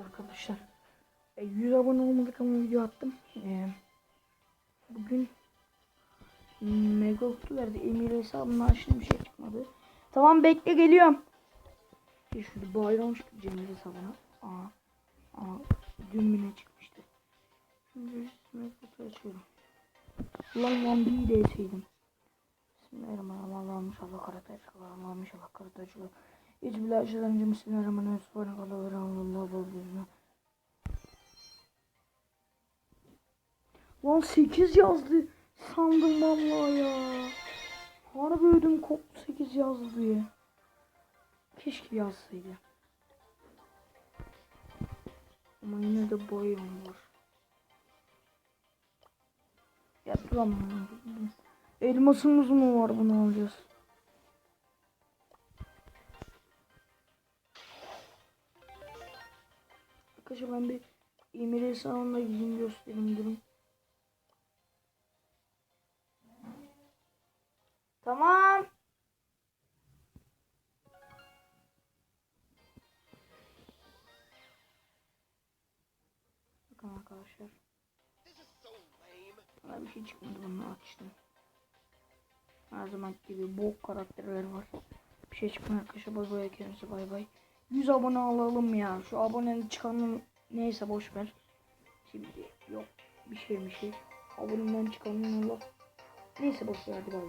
arkadaşlar. E, 100 abone olmadık ama video attım. E, bugün Mega verdi. Emir hesabını açtım bir şey çıkmadı. Tamam bekle geliyorum. Bir şurada bayram çıktı Cemil hesabına. Aa, aa, dün ne çıkmıştı? Şimdi Mega açıyorum. Ulan lan bir de etseydim. Bismillahirrahmanirrahim. Allah'ım inşallah karata açılır. Allah'ım inşallah karata açılır. Açılan önce Bismillahirrahmanirrahim. Subhanakallah ve. Lan 8 yazdı. Sandım vallahi ya. Harbi ödüm koptu 8 yazdı diye. Keşke yazsaydı. Ama yine de boyum var. Ya ama. Elmasımız mı var bunu alacağız? Arkadaşlar ben bir Emir hesabına gideyim göstereyim durun. Tamam. Bakın arkadaşlar. Bana bir şey çıkmadı bunu açtım. Her zaman gibi bok karakterler var. Bir şey çıkmıyor arkadaşlar. Bay bay kendinize bay bay. 100 abone alalım ya. Şu abonenin çıkanın neyse boş ver. Şimdi yok bir şey bir şey. Aboneden çıkanın Allah. Neyse boş ver hadi bay.